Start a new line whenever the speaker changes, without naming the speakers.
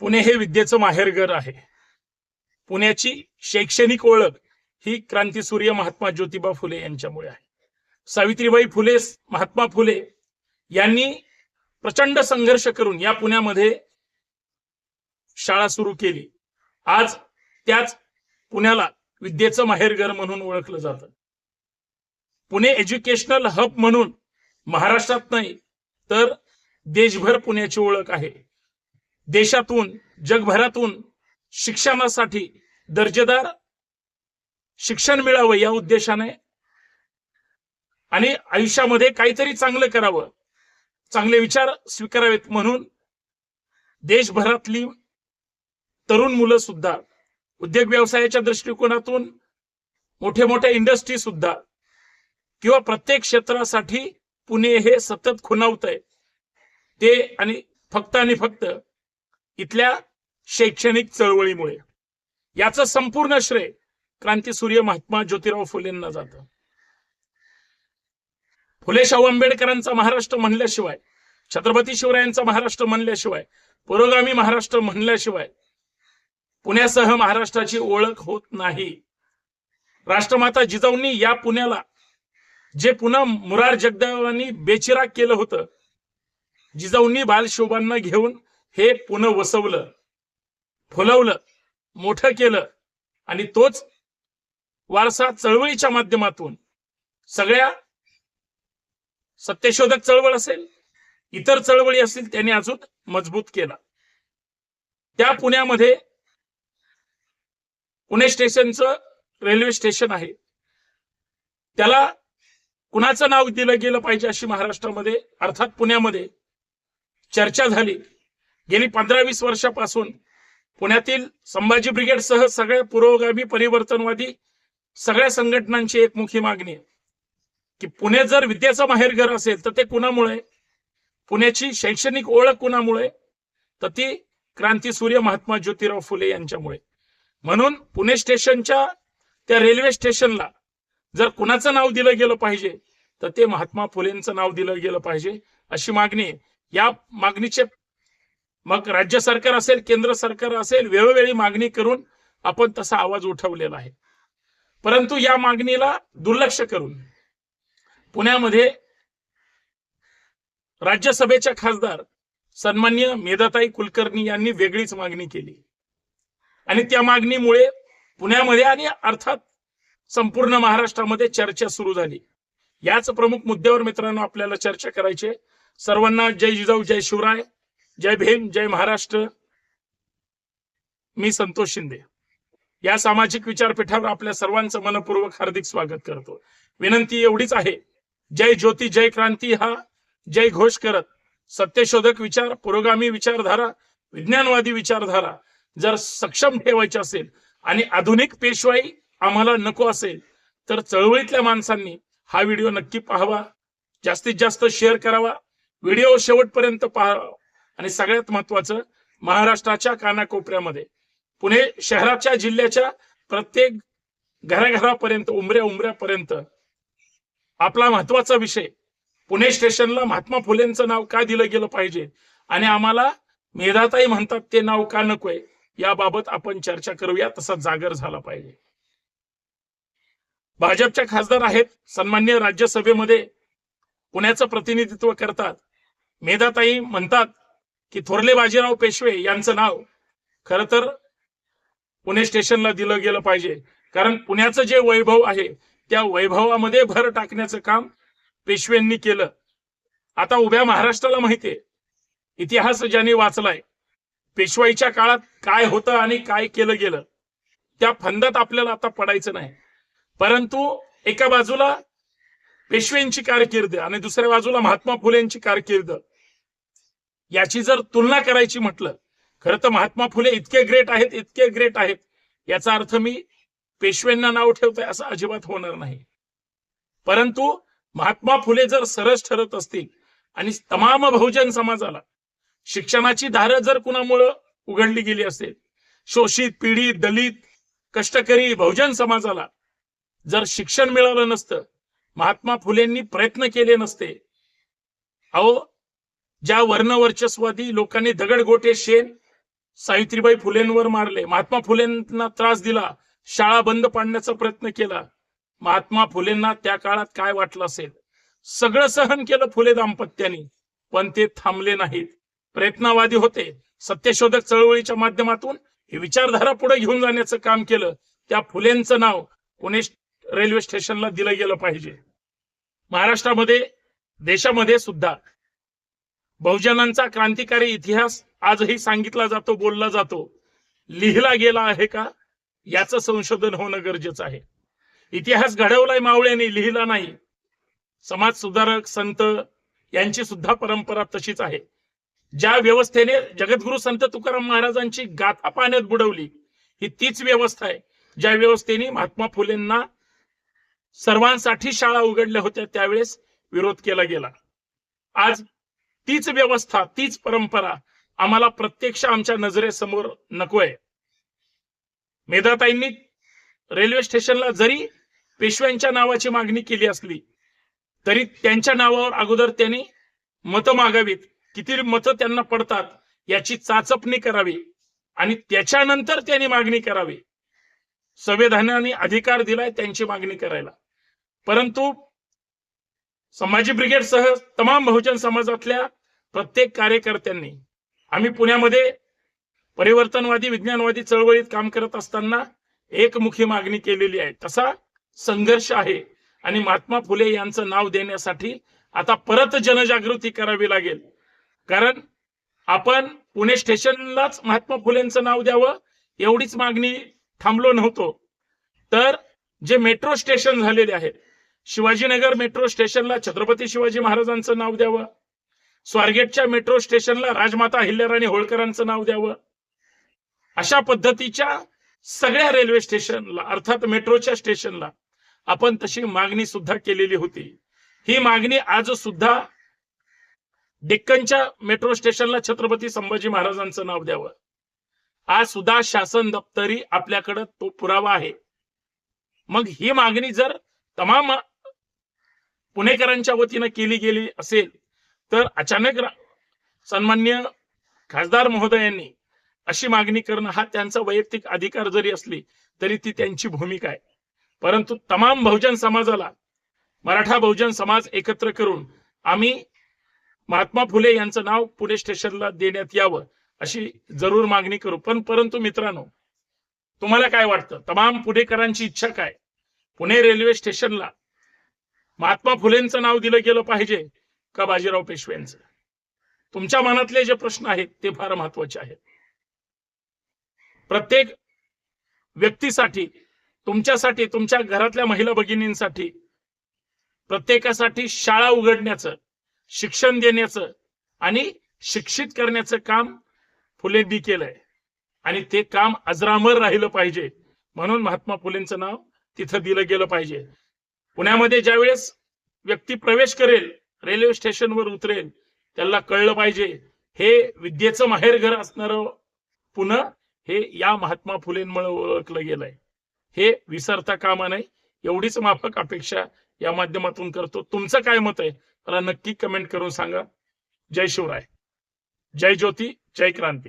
पुणे हे विद्येचं माहेरघर आहे. पुण्याची शैक्षणिक ओळख ही क्रांतीसूर्य महात्मा ज्योतिबा फुले यांच्यामुळे आहे. सावित्रीबाई फुले महात्मा फुले यांनी प्रचंड संघर्ष करून या पुण्यामध्ये शाळा सुरू केली. आज त्याच पुण्याला विद्येचं माहेरघर म्हणून ओळखलं जातं. पुणे एज्युकेशनल हब म्हणून महाराष्ट्रात नाही तर देशभर पुण्याची ओळख आहे. देशातून जगभरातून शिक्षणासाठी दर्जेदार शिक्षण मिळावं या उद्देशाने आणि आयुष्यामध्ये काहीतरी चांगलं करावं चांगले विचार स्वीकारावेत म्हणून देशभरातली तरुण मुलं सुद्धा उद्योग व्यवसायाच्या दृष्टिकोनातून मोठे मोठे इंडस्ट्री सुद्धा किंवा प्रत्येक क्षेत्रासाठी पुणे हे सतत खुणावत आहे ते आणि फक्त आणि फक्त इथल्या शैक्षणिक चळवळीमुळे. याचं संपूर्ण श्रेय क्रांतीसूर्य महात्मा ज्योतिराव फुलेंना जात. फुले शाहू आंबेडकरांचा महाराष्ट्र म्हणल्याशिवाय छत्रपती शिवरायांचा महाराष्ट्र म्हणल्याशिवाय पुरोगामी महाराष्ट्र म्हणल्याशिवाय पुण्यासह महाराष्ट्राची ओळख होत नाही. राष्ट्रमाता जिजाऊंनी या पुण्याला जे पुन्हा मुरार जगदेवांनी बेचिराग केलं होतं जिजाऊंनी बालशोभांना घेऊन हे पुन्हा वसवलं फुलवलं मोठं केलं आणि तोच वारसा चळवळीच्या माध्यमातून सगळ्या सत्यशोधक चळवळ असेल इतर चळवळी असतील त्यांनी अजून मजबूत केला. त्या पुण्यामध्ये पुणे स्टेशनचं रेल्वे स्टेशन आहे. त्याला कुणाचं नाव दिलं गेलं पाहिजे अशी महाराष्ट्रामध्ये अर्थात पुण्यामध्ये चर्चा झाली. गेली पंधरा वीस वर्षापासून पुण्यातील संभाजी ब्रिगेडसह सगळ्या पुरोगामी परिवर्तनवादी सगळ्या संघटनांची एक मुखी मागणी आहे. की पुणे जर विद्याचं माहेरघर असेल तर ते कुणामुळे? पुण्याची शैक्षणिक ओळख कुणामुळे? तर ती क्रांती सूर्य महात्मा ज्योतिराव फुले यांच्यामुळे. म्हणून पुणे स्टेशनच्या त्या रेल्वे स्टेशनला जर कुणाचं नाव दिलं गेलं पाहिजे तर ते महात्मा फुलेंचं नाव दिलं गेलं पाहिजे अशी मागणी आहे. या मागणीचे मग राज्य सरकार असेल केंद्र सरकार असेल वेळोवेळी मागणी करून आपण तसा आवाज उठवलेला आहे. परंतु या मागणीला दुर्लक्ष करून पुण्यामध्ये राज्यसभेच्या खासदार सन्मान्य मेधाताई कुलकर्णी यांनी वेगळीच मागणी केली. आणि त्या मागणीमुळे पुण्यामध्ये आणि अर्थात संपूर्ण महाराष्ट्रामध्ये चर्चा सुरू झाली. याच प्रमुख मुद्द्यावर मित्रांनो आपल्याला चर्चा करायची सर्वांना जय जिजाऊ जय शिवराय. जय भीम जय महाराष्ट्र. मी संतोष शिंदे. या सामाजिक विचारपीठावर आपल्या सर्वांचं मनपूर्वक हार्दिक स्वागत करतो. विनंती एवढीच आहे. जय ज्योती जय क्रांती हा जय घोष करत. सत्यशोधक विचार पुरोगामी विचारधारा विज्ञानवादी विचारधारा जर सक्षम ठेवायची असेल आणि आधुनिक पेशवाई आम्हाला नको असेल तर चळवळीतल्या माणसांनी हा व्हिडिओ नक्की पाहावा. जास्तीत जास्त शेअर करावा. व्हिडिओ शेवटपर्यंत पाहावा आणि सगळ्यात महत्वाचं महाराष्ट्राच्या कानाकोपऱ्यामध्ये. पुणे शहराच्या जिल्ह्याच्या प्रत्येक घराघरापर्यंत उमऱ्या उमऱ्यापर्यंत आपला महत्त्वाचा विषय पुणे स्टेशनला महात्मा फुलेंचं नाव का दिलं गेलं पाहिजे? आणि आम्हाला मेधाताई म्हणतात ते नाव का नकोय? याबाबत आपण चर्चा करूया तसा जागर झाला पाहिजे. भाजपच्या खासदार आहेत सन्मान्य राज्यसभेमध्ये पुण्याचं प्रतिनिधित्व करतात. मेधाताई म्हणतात की थोरले बाजीराव पेशवे यांचं नाव खर तर पुणे स्टेशनला दिलं गेलं पाहिजे. कारण पुण्याचं जे वैभव आहे त्या वैभवामध्ये भर टाकण्याचं काम पेशव्यांनी केलं. आता उभ्या महाराष्ट्राला माहितीये इतिहास ज्यांनी वाचलाय पेशवाईच्या काळात काय होतं आणि काय केलं गेलं त्या फंदात आपल्याला आता पडायचं नाही. परंतु एका बाजूला पेशव्यांची कारकीर्द आणि दुसऱ्या बाजूला महात्मा फुलेंची कारकीर्द याची जर तुलना करायची म्हटलं खरं तर महात्मा फुले इतके ग्रेट आहेत इतके ग्रेट आहेत. याचा अर्थ मी पेशव्यांना नाव ठेवतोय असं अजिबात होणार नाही. परंतु महात्मा फुले जर सरस ठरत असतील आणि तमाम बहुजन समाजाला शिक्षणाची धार जर कुणामुळं उघडली गेली असेल शोषित पीडित दलित कष्टकरी बहुजन समाजाला जर शिक्षण मिळालं नसतं महात्मा फुलेंनी प्रयत्न केले नसते अहो ज्या वर्णवर्चस्वादी लोकांनी दगडगोटे शेण सावित्रीबाई फुलेंवर मारले महात्मा फुलेंना त्रास दिला शाळा बंद पाडण्याचा प्रयत्न केला महात्मा फुलेंना त्या काळात काय वाटलं असेल? सगळं सहन केलं फुले दाम्पत्यानी पण ते थांबले नाहीत. प्रयत्नवादी होते. सत्यशोधक चळवळीच्या माध्यमातून ही विचारधारा पुढे घेऊन जाण्याचं काम केलं. त्या फुलेंचं नाव पुणे रेल्वे स्टेशनला दिलं गेलं पाहिजे. महाराष्ट्रामध्ये देशामध्ये सुद्धा बहुजनांचा क्रांतिकारी इतिहास आजही सांगितला जातो बोलला जातो. लिहिला गेला आहे का? याचं संशोधन होणं गरजेचं आहे. इतिहास घडवलाय मावळ्याने लिहिला नाही. समाज सुधारक संत यांची सुद्धा परंपरा तशीच आहे. ज्या व्यवस्थेने जगद्गुरु संत तुकाराम महाराजांची गाथा पाण्यात बुडवली ही तीच व्यवस्था आहे. ज्या व्यवस्थेने महात्मा फुलेंना सर्वांसाठी शाळा उघडल्या होत्या त्यावेळेस विरोध केला गेला. आज तीच व्यवस्था तीच परंपरा आम्हाला प्रत्यक्ष आमच्या नजरेसमोर नकोय. मेधाताईंनी रेल्वे स्टेशनला जरी पेशव्यांच्या नावाची मागणी केली असली तरी त्यांच्या नावावर अगोदर त्यांनी मतं मागावीत. किती मतं त्यांना पडतात याची चाचपणी करावी आणि त्याच्यानंतर त्यांनी मागणी करावी. संविधानाने अधिकार दिलाय त्यांची मागणी करायला. परंतु संभाजी ब्रिगेडसह तमाम बहुजन समाजातल्या प्रत्येक कार्यकर्त्यांनी आम्ही पुण्यामध्ये परिवर्तनवादी विज्ञानवादी चळवळीत काम करत असताना एकमुखी मागणी केलेली आहे. तसा संघर्ष आहे आणि महात्मा फुले यांचं नाव देण्यासाठी आता परत जनजागृती करावी लागेल. कारण आपण पुणे स्टेशनलाच महात्मा फुलेंचं नाव द्यावं एवढीच मागणी थांबलो नव्हतो. तर जे मेट्रो स्टेशन झालेले आहेत शिवाजीनगर मेट्रो स्टेशनला छत्रपती शिवाजी महाराजांचं नाव द्यावं. स्वारगेटच्या मेट्रो स्टेशनला राजमाता अहिल्याराणी होळकरांचं नाव द्यावं. अशा पद्धतीच्या सगळ्या रेल्वे स्टेशनला अर्थात मेट्रोच्या स्टेशनला आपण तशी मागणी सुद्धा केलेली होती. ही मागणी आज सुद्धा डेक्कनच्या मेट्रो स्टेशनला छत्रपती संभाजी महाराजांचं नाव द्यावं. आज सुद्धा शासन दप्तरी आपल्याकडं तो पुरावा आहे. मग ही मागणी जर तमाम पुणेकरांच्या वतीनं केली गेली असेल तर अचानक सन्मान्य खासदार महोदयांनी अशी मागणी करणं हा त्यांचा वैयक्तिक अधिकार जरी असली तरी ती त्यांची भूमिका आहे. परंतु तमाम बहुजन समाजाला मराठा बहुजन समाज एकत्र करून आम्ही महात्मा फुले यांचं नाव पुणे स्टेशनला देण्यात यावं अशी जरूर मागणी करू. पण परंतु मित्रांनो तुम्हाला काय वाटतं? तमाम पुणेकरांची इच्छा काय? पुणे रेल्वे स्टेशनला महात्मा फुलेंचं नाव दिलं गेलं पाहिजे का बाजीराव पेशव्यांचं? तुमच्या मनातले जे प्रश्न आहेत ते फार महत्त्वाचे आहेत. प्रत्येक व्यक्तीसाठी तुमच्यासाठी तुमच्या घरातल्या महिला भगिनींसाठी प्रत्येकासाठी शाळा उघडण्याचं शिक्षण देण्याचं आणि शिक्षित करण्याचं काम फुलेंनी केलंय. आणि ते काम अजरामर राहिलं पाहिजे. म्हणून महात्मा फुलेंचं नाव तिथं दिलं गेलं पाहिजे. पुण्यामध्ये ज्यावेळेस व्यक्ती प्रवेश करेल रेल्वे स्टेशनवर उतरेल त्याला कळलं पाहिजे हे विद्येचं माहेरघर असणारं पुणे हे या महात्मा फुलेंमुळे ओळखलं गेलंय. हे विसरता कामा नये एवढीच माफक अपेक्षा या माध्यमातून करतो. तुमचं काय मत आहे? मला नक्की कमेंट करून सांगा. जय शिवराय. जय ज्योती जय क्रांती.